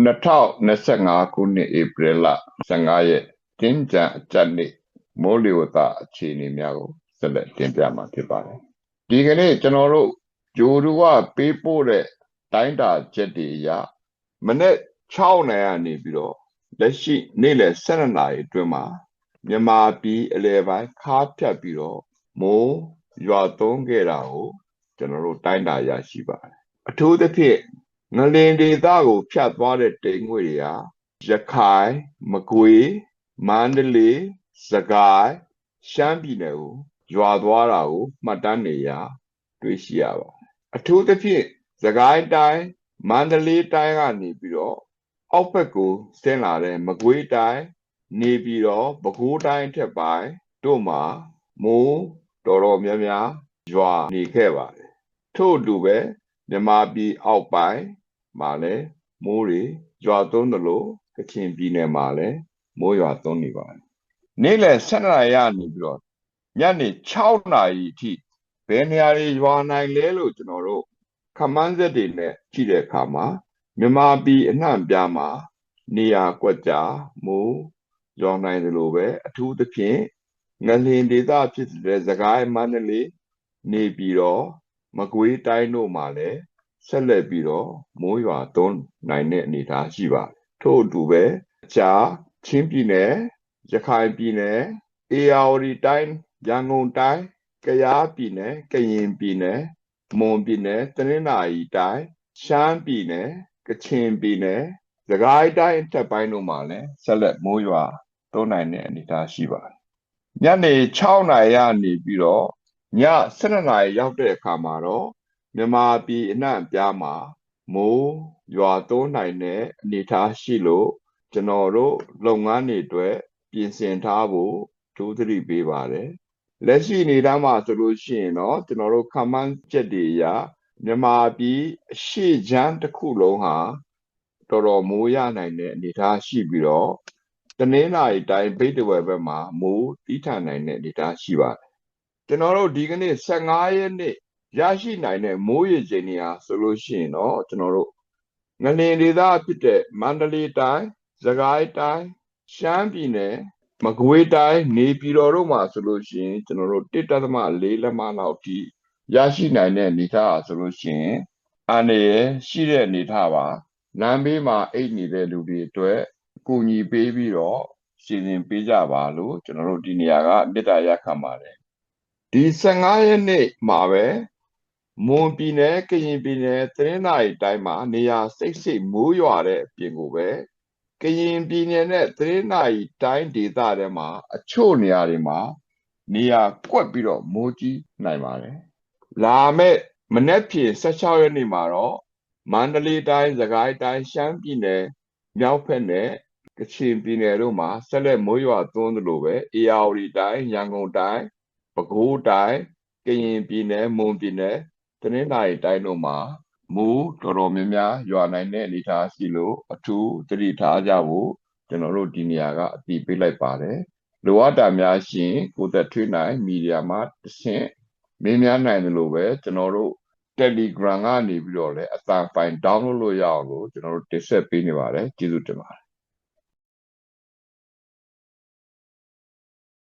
2025ခုနှစ်ဧပြီလ15ရက်တင်းကြံအကြတ်နေ့မိုးလေဝသအခြေအနေများကိုဆက်လက်တင်ပြမှာဖြစ်ပါတယ်။ဒီကနေ့ကျွန်တော်တို့ဂျိုဒူကပေးပို့တဲ့တိုင်းတာချက်တွေအရမနေ့6နိုင်ကနေပြီးတော့လက်ရှိနေ့လယ်12နာရီအတွင်းမှာမြန်မာပြည်အလဲပိုင်းခါဖြတ်ပြီးတော့မိုးရွာသွန်းခဲ့တာကိုကျွန်တော်တို့တိုင်းတာရရှိပါတယ်။အထူးသဖြင့် ငလင်ဒေသကို ဖြတ်သွားတဲ့တိမ်ငွေတွေဟာရခိုင်မကွေးမန္တလေးစကိုင်းရှမ်းပြည်နယ်ကိုရွာသွားတာကိုမှတ်တမ်းနေရတွေ့ရှိရပါတယ်အထူးသဖြင့်စကိုင်းတိုင်းမန္တလေးတိုင်းကနေပြီးတော့အောက်ဘက်ကိုဆင်းလာတဲ့မကွေးတိုင်းနေပြီးတော့ပဲခူးတိုင်းထက်ပိုင်းတို့မှာမိုးတော်တော်များများရွာနေခဲ့ပါတယ်ထို့အတူပဲမြန်မာပြည်အောက်ပိုင်း မှာလည်းမိုးတွေရွာသွန်းသလိုကချင်ပြည်နယ်မှာလည်းမိုးရွာသွန်းနေပါတယ်နေ့လယ်7နာရီကနေပြီးတော့ညနေ6နာရီအထိဘယ်နေရာတွေရွာနိုင်လဲလို့ကျွန်တော်တို့ခမန်းဆက်တွေနဲ့ကြည့်တဲ့အခါမှာမြန်မာပြည်အနှံ့ပြားမှာနေရာကွက်ကြားမိုးရွာနိုင်တယ်လို့ပဲအထူးသဖြင့်ငလင်ဒေသဖြစ်တဲ့သခိုင်းမန္တလေးနေပြီးတော့မကွေးတိုင်းတို့မှာလည်း ဆက်လက်ပြီးတော့မိုးရွာသွန်းနိုင်တဲ့အနေအထားရှိပါတယ်ထို့အတူပဲအခြားချင်းပြည်နယ်ရခိုင်ပြည်နယ်အေရဝတီတိုင်းရန်ကုန်တိုင်းကယားပြည်နယ်ကရင်ပြည်နယ်မွန်ပြည်နယ်တနင်္သာရီတိုင်းရှမ်းပြည်နယ်ကချင်ပြည်နယ်စကိုင်းတိုင်းအထက်ပိုင်းတို့မှာလည်းဆက်လက်မိုးရွာသွန်းနိုင်တဲ့အနေအထားရှိပါတယ်ညနေ6နာရီကနေပြီးတော့ည7နာရီရောက်တဲ့အခါမှာတော့ မြန်မာပြည်အနှံ့အပြားမှာမိုးရွာသွန်းနိုင်တဲ့အနေအထားရှိလို့ကျွန်တော်တို့လုပ်ငန်းတွေအတွက်ပြင်ဆင်ထားဖို့ဒုသတိပေးပါတယ်လက်ရှိအနေအထားမှာဆိုလို့ရှိရင်တော့ကျွန်တော်တို့ခမန်းချက်တွေအရမြန်မာပြည်အရှိချမ်းတစ်ခုလုံးဟာတော်တော်မိုးရနိုင်တဲ့အနေအထားရှိပြီးတော့တနင်္လာရီတိုင်းဗိတ်တဝယ်ဘက်မှာမိုးတီးထန်နိုင်တဲ့အနေအထားရှိပါတယ်ကျွန်တော်တို့ဒီကနေ့15ရက်နေ့ ရရှိနိုင်တဲ့မိုးရေချိန်တွေဟာဆိုလို့ရှိရင်တော့ကျွန်တော်တို့ငလင်ဒေသဖြစ်တဲ့မန္တလေးတိုင်းစကိုင်းတိုင်းရှမ်းပြည်နယ်မကွေးတိုင်းနေပြည်တော်တို့မှာဆိုလို့ရှိရင်ကျွန်တော်တို့1.4လက်မလောက်ထိရရှိနိုင်တဲ့အနေအထားဆိုလို့ရှိရင်အနေရရှိတဲ့အနေအထားပါလမ်းဘေးမှာအိတ်နေတဲ့လူတွေအတွက်အကူအညီပေးပြီးတော့စီစဉ်ပေးကြပါလို့ကျွန်တော်တို့ဒီနေရာကမေတ္တာရပ်ခံပါတယ်ဒီ15ရက်နေ့မှာပဲ မွန်ပြည်နယ်ကရင်ပြည်နယ်သင်းသာရီတိုင်းမှာနေရာစိတ်စိတ်မိုးရွာတဲ့အပြင်ကိုပဲကရင်ပြည်နယ်နဲ့သင်းသာရီတိုင်းဒေသထဲမှာအချို့နေရာတွေမှာနေရာကွက်ပြီးတော့မိုးကြီးနိုင်ပါတယ်လာမဲ့မနေ့ဖြန်16ရက်နေ့မှာတော့မန္တလေးတိုင်းစကိုင်းတိုင်းရှမ်းပြည်နယ်မြောက်ဘက်နဲ့ကချင်ပြည်နယ်တို့မှာဆက်လက်မိုးရွာသွန်းသလိုပဲအေရဝတီတိုင်းရန်ကုန်တိုင်းပဲခူးတိုင်းကရင်ပြည်နယ်မွန်ပြည်နယ် တနင်္သာရီတိုင်းတို့မှာမူတော်တော်များများရွာနိုင်တဲ့အနေအထားရှိလို့အထူးသတိထားကြဖို့ကျွန်တော်တို့ဒီနေရာကအတည်ပြုလိုက်ပါတယ်လိုအပ်တာများရှင်ကိုသက်ထွေးနိုင်မီဒီယာမှာတဆင့်မင်းများနိုင်တယ်လို့ပဲကျွန်တော်တို့ Telegram ကနေပြီးတော့လည်းအတန်ဖိုင် download လုပ်ရအောင်လို့ကျွန်တော်တို့တင်ဆက်ပေးနေပါတယ်ကျေးဇူးတင်ပါတယ်